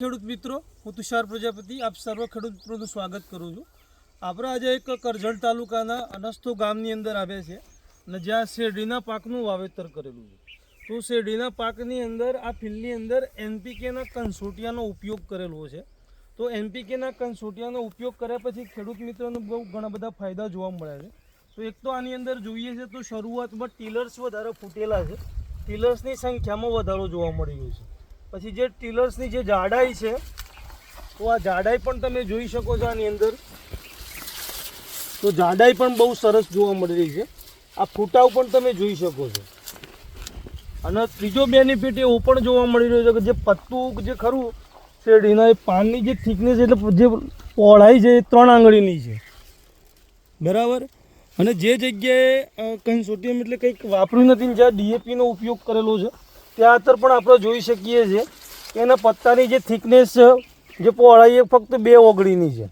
ખેડૂત મિત્રો, હું તુષાર પ્રજાપતિ, આપ સર્વ ખેડૂત મિત્રોનું સ્વાગત કરું છું. આપણે આજે એક કરજણ તાલુકાના અનસ્તો ગામની અંદર આવ્યા છે અને જ્યાં શેરડીના પાકનું વાવેતર કરેલું છે. તો શેરડીના પાકની અંદર, આ ફિલ્ડની અંદર એનપીકેના કન્સોટિયાનો ઉપયોગ કરેલો છે. તો એનપીકેના કન્સોટિયાનો ઉપયોગ કર્યા પછી ખેડૂત મિત્રોને બહુ ઘણા બધા ફાયદા જોવા મળ્યા છે. તો એક તો આની અંદર જોઈએ છે તો શરૂઆતમાં ટીલર્સ વધારે ફૂટેલા છે. ટીલર્સની સંખ્યામાં વધારો જોવા મળી રહ્યો છે. પછી જે ટીલર્સની જે જાડાઈ છે, તો આ જાડાઈ પણ તમે જોઈ શકો છો આની અંદર. તો જાડાઈ પણ બહુ સરસ જોવા મળી રહી છે. આ ફૂટાવ પણ તમે જોઈ શકો છો. અને ત્રીજો બેનિફિટ એવો પણ જોવા મળી રહ્યો છે કે જે પત્તું જે ખરું, શેરડીના એ પાનની જે થિકનેસ એટલે જે પહોળાઈ છે એ ત્રણ આંગળીની છે. બરાબર? અને જે જગ્યાએ કંઈ કન્સોટિયમ એટલે કંઈક વાપર્યું નથી જ્યાં ડીએપીનો ઉપયોગ કરેલો છે ત્યાં પણ આપણે જોઈ શકીએ છીએ કે એના પત્તાની જે થિકનેસ છે, જે પહોળાઈ એ ફક્ત બે ઓગળીની છે.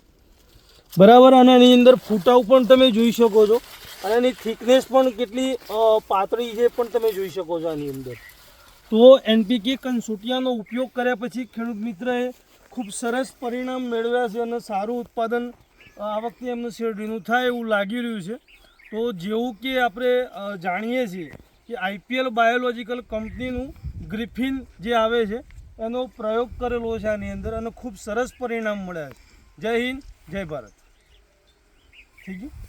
બરાબર, અને એની અંદર ફૂટાવ પણ તમે જોઈ શકો છો. અને એની થિકનેસ પણ કેટલી પાતળી છે પણ તમે જોઈ શકો છો આની અંદર. તો એનપીકે કનસુટિયાનો ઉપયોગ કર્યા પછી ખેડૂત મિત્રએ ખૂબ સરસ પરિણામ મેળવ્યા છે અને સારું ઉત્પાદન આ વખતે એમને શેરડીનું થાય એવું લાગી રહ્યું છે. તો જેવું કે આપણે જાણીએ છીએ કે આઈપીએલ બાયોલોજીકલ કંપનીનું ગ્રિફિન જે આવે છે, એનો પ્રયોગ કરેલો છે આની અંદર અને ખૂબ સરસ પરિણામ મળ્યા છે. જય હિન્દ, જય ભારત. થઈ ગયું